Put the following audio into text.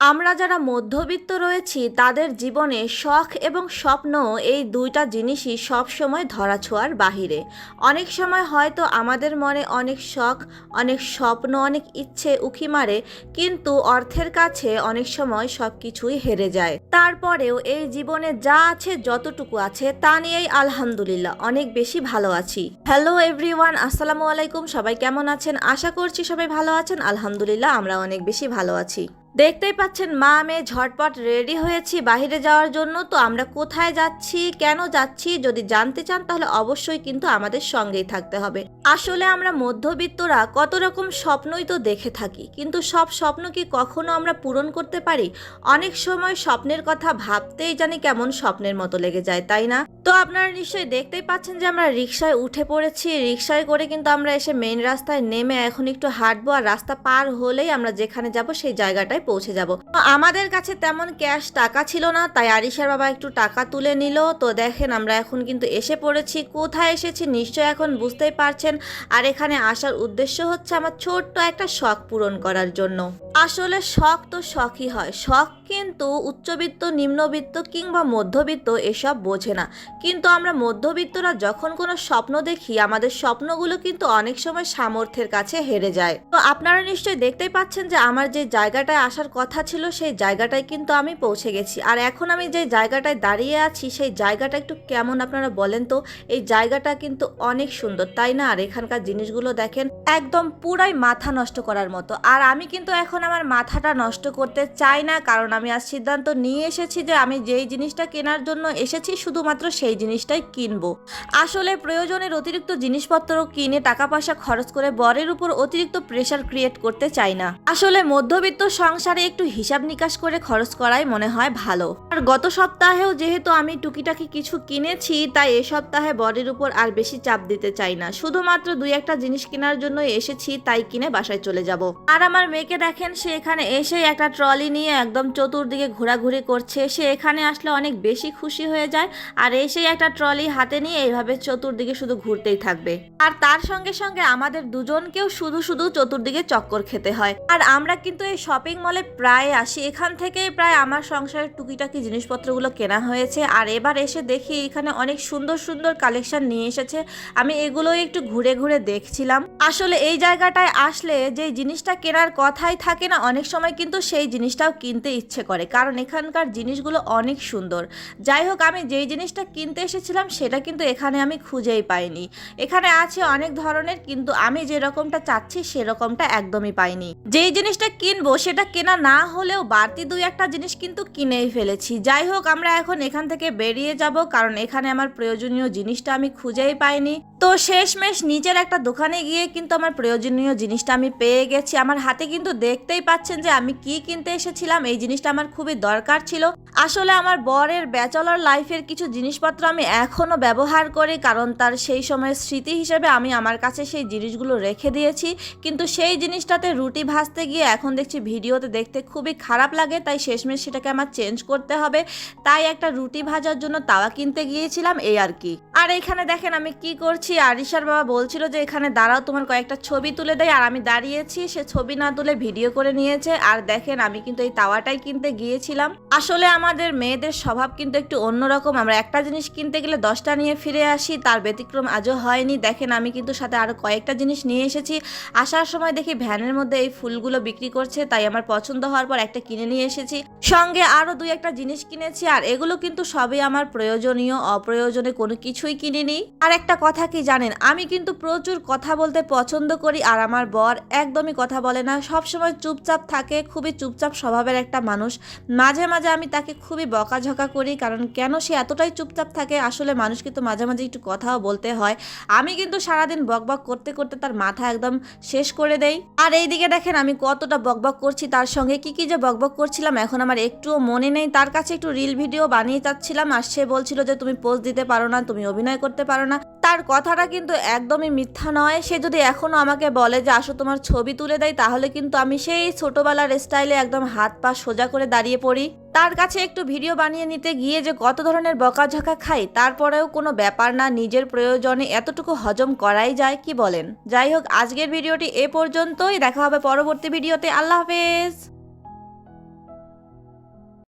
আমরা যারা মধ্যবিত্ত রয়েছি, তাদের জীবনে শখ এবং স্বপ্ন এই দুইটা জিনিসই সবসময় ধরাছোঁয়ার বাহিরে। অনেক সময় হয়তো আমাদের মনে অনেক শখ, অনেক স্বপ্ন, অনেক ইচ্ছে উকি মারে, কিন্তু অর্থের কাছে অনেক সময় সব কিছুই হেরে যায়। তারপরেও এই জীবনে যা আছে, যতটুকু আছে, তা নিয়েই আলহামদুলিল্লাহ অনেক বেশি ভালো আছি। হ্যালো এভরিওয়ান, আসসালামু আলাইকুম, সবাই কেমন আছেন? আশা করছি সবাই ভালো আছেন। আলহামদুলিল্লাহ, আমরা অনেক বেশি ভালো আছি। দেখতেই পাচ্ছেন, মা, মেয়ে ঝটপট রেডি হয়েছি বাইরে যাওয়ার জন্য। তো আমরা কোথায় যাচ্ছি, কেন যাচ্ছি, যদি জানতে চান তাহলে অবশ্যই কিন্তু আমাদের সঙ্গেই থাকতে হবে। আসলে আমরা মধ্যবিত্তরা কত রকম স্বপ্নই তো দেখে থাকি, কিন্তু সব স্বপ্ন কি কখনো আমরা পূরণ করতে পারি? অনেক সময় স্বপ্নের কথা ভাবতেই জানি কেমন স্বপ্নের মতো লেগে যায়, তাই না? তো আপনারা নিশ্চয়ই দেখতেই পাচ্ছেন যে আমরা রিক্সায় উঠে পড়েছি। রিক্সায় করে কিন্তু আমরা এসে মেন রাস্তায় নেমে এখন একটু হাঁটবো আর রাস্তা পার হলেই আমরা যেখানে যাব সেই জায়গাটায় পৌঁছে যাব। আমাদের কাছে তেমন ক্যাশ টাকা ছিল না, তাই আরিশার বাবা একটু টাকা তুলে নিল। তো দেখেন, আমরা এখন কিন্তু এসে পড়েছি। কোথায় এসেছি নিশ্চয় এখন বুঝতেই পারছেন। আর এখানে আসার উদ্দেশ্য হচ্ছে আমার ছোট্ট একটা শখ পূরণ করার জন্য। আসলে শখ তো শখই হয়। শখ কিন্তু উচ্চবিত্ত, নিম্নবিত্ত কিংবা মধ্যবিত্ত এসব বোঝে না। কিন্তু আমরা মধ্যবিত্তরা যখন কোনো স্বপ্ন দেখি, আমাদের স্বপ্নগুলো কিন্তু অনেক সময় সামর্থ্যের কাছে হেরে যায়। তো আপনারা নিশ্চয়ই দেখতেই পাচ্ছেন যে আমার যে জায়গাটায় আসার কথা ছিল, সেই জায়গাটায় কিন্তু আমি পৌঁছে গেছি। আর এখন আমি যে জায়গাটায় দাঁড়িয়ে আছি, সেই জায়গাটা একটু কেমন আপনারা বলেন তো? এই জায়গাটা কিন্তু অনেক সুন্দর, তাই না? আর এখানকার জিনিসগুলো দেখেন, একদম পুরাই মাথা নষ্ট করার মতো। আর আমি কিন্তু এখন আমার মাথাটা নষ্ট করতে চাই না, কারণ আমি আজ সিদ্ধান্ত নিয়ে এসেছি যে আমি যেই জিনিসটা কেনার জন্য এসেছি, শুধুমাত্র সেই জিনিসটাই কিনবো। আসলে প্রয়োজনের অতিরিক্ত জিনিসপত্র কিনে টাকা পয়সা খরচ করে বরের উপর অতিরিক্ত প্রেশার ক্রিয়েট করতে চাই না। আসলে মধ্যবিত্ত সংসারে একটু হিসাব নিকাশ করে খরচ করাই মনে হয় ভালো। আর গত সপ্তাহেও যেহেতু আমি টুকিটাকি কিছু কিনেছি, তাই এ সপ্তাহে বরের উপর আর বেশি চাপ দিতে চাই না। শুধুমাত্র দুই একটা জিনিস কেনার জন্য এসেছি, তাই কিনে বাসায় চলে যাব। আর আমার মেয়েকে দেখেন, সে এখানে এসেই একটা ট্রলি নিয়ে একদম চতুর্দিকে ঘোরাঘুরি করছে। সে এখানে আসলে অনেক বেশি খুশি হয়ে যায় আর এসেই একটা ট্রলি হাতে নিয়ে এইভাবে চতুর্দিকে শুধু ঘুরতেই থাকবে। আর তার সঙ্গে সঙ্গে আমাদের দুজনকেও শুধু শুধু চতুর্দিকে চক্কর খেতে হয়। আর আমরা কিন্তু এই শপিং মলে প্রায় আসি। এখান থেকে প্রায় আমার সংসারের টুকিটাকি জিনিসপত্রগুলো কেনা হয়েছে। আর এবার এসে দেখি এখানে অনেক সুন্দর সুন্দর কালেকশন নিয়ে এসেছে। আমি এগুলোই একটু ঘুরে ঘুরে দেখছিলাম। আসলে এই জায়গাটায় আসলে যে জিনিসটা কেনার কথাই থাকে না, অনেক সময় কিন্তু সেই জিনিসটাও কিনতে ইচ্ছে করে। কারণ এখানকার জিনিসগুলো অনেক সুন্দর। যাই হোক, আমি যেই জিনিসটা কিনতে এসেছিলাম, সেটা কিন্তু এখানে আমি খুঁজেই পাইনি। এখানে আছে অনেক ধরনের, কিন্তু আমি যেরকমটা চাচ্ছি, সেরকমটা একদমই পাইনি। যেই জিনিসটা কিনবো, সেটা কেনা না হলেও বাড়তি দুই একটা জিনিস কিন্তু কিনেই ফেলেছি। যাই হোক, আমরা এখন এখান থেকে বেরিয়ে যাব, কারণ এখানে আমার প্রয়োজনীয় জিনিসটা আমি খুঁজেই পাইনি। তো শেষমেশ নিচের একটা দোকানে গিয়ে কিন্তু আমার প্রয়োজনীয় জিনিসটা আমি পেয়ে গেছি। আমার হাতে কিন্তু দেখতেই পাচ্ছেন যে আমি কি কিনতে এসেছিলাম। এই জিনিসটা আমার খুবই দরকার ছিল। আসলে আমার বরের ব্যাচেলর লাইফের কিছু জিনিসপত্র আমি এখনও ব্যবহার করি, কারণ তার সেই সময়ের স্মৃতি হিসেবে আমি আমার কাছে সেই জিনিসগুলো রেখে দিয়েছি। কিন্তু সেই জিনিসটাতে রুটি ভাজতে গিয়ে এখন দেখছি ভিডিওতে দেখতে খুবই খারাপ লাগে, তাই শেষমেশ সেটাকে আমার চেঞ্জ করতে হবে। তাই একটা রুটি ভাজার জন্য তাওয়া কিনতে গিয়েছিলাম, এই আর কি। আর এখানে দেখেন আমি কি করছি আরিশার বাবা বলছিল যে এখানে দাঁড়াও, তোমার কয়েকটা ছবি তুলে দেয়। আর আমি দাঁড়িয়েছি, সে ছবি না তুলে ভিডিও করে নিয়েছে। আর দেখেন, আমি কিন্তু এই তাওয়াটাই কিনতে গিয়েছিলাম। আসলে আমাদের মেয়েদের স্বভাব কিন্তু একটু অন্যরকম। আমরা একটা জিনিস কিনতে গেলে দশটা নিয়ে ফিরে আসি, তার ব্যতিক্রম আজও হয়নি। দেখেন, আমি কিন্তু সাথে আরও কয়েকটা জিনিস নিয়ে এসেছি। আসার সময় দেখি ভ্যানের মধ্যে এই ফুলগুলো বিক্রি করছে, তাই আমার পছন্দ হওয়ার পর একটা কিনে নিয়ে এসেছি। সঙ্গে আরও দুই একটা জিনিস কিনেছি, আর এগুলো কিন্তু সবই আমার প্রয়োজনীয়, অপ্রয়োজনে কোনো কিছুই কিনিনি। আর একটা কথা কি জানেন? আমি কিন্তু প্রচুর কথা বলতে পছন্দ করি আর আমার বর একদমই কথা বলে না। সব সময় চুপচাপ থাকে, খুবই চুপচাপ স্বভাবের একটা মানুষ। মাঝে মাঝে আমি তাকে খুবই বকাঝকা করি কারণ কেন সে এতটাই চুপচাপ থাকে? আসলে মানুষকে তো মাঝে মাঝে একটু কথাও বলতে হয়। আমি কিন্তু সারাদিন বকবক করতে করতে তার মাথা একদম শেষ করে দেই। আর এইদিকে দেখেন আমি কতটা বকবক করছি তার সঙ্গে। কি কি যে বকবক করছিলাম এখন আমার একটুও মনে নেই। তার কাছে একটু রিল ভিডিও বানিয়ে চাচ্ছিলাম আর সে বলছিল যে, তুমি পোস্ট দিতে পারো না, তুমি অভিনয় করতে পারো না। তার কথাটা কিন্তু একদমই মিথ্যা নয়। সে যদি এখনও আমাকে বলে যে, আসো তোমার ছবি তুলে দেয় তাহলে কিন্তু আমি সেই ছোটবেলার স্টাইলে একদম হাত পা সোজা করে দাঁড়িয়ে পড়ি। তার কাছে একটু ভিডিও বানিয়ে নিতে গিয়ে যে কত ধরনের বকাঝকা খাই, তারপরেও কোনো ব্যাপার না, নিজের প্রয়োজনে এতটুকু হজম করাই যায়, কি বলেন? যাই হোক, আজকের ভিডিওটি এ পর্যন্তই। দেখা হবে পরবর্তী ভিডিওতে। আল্লাহ হাফেজ!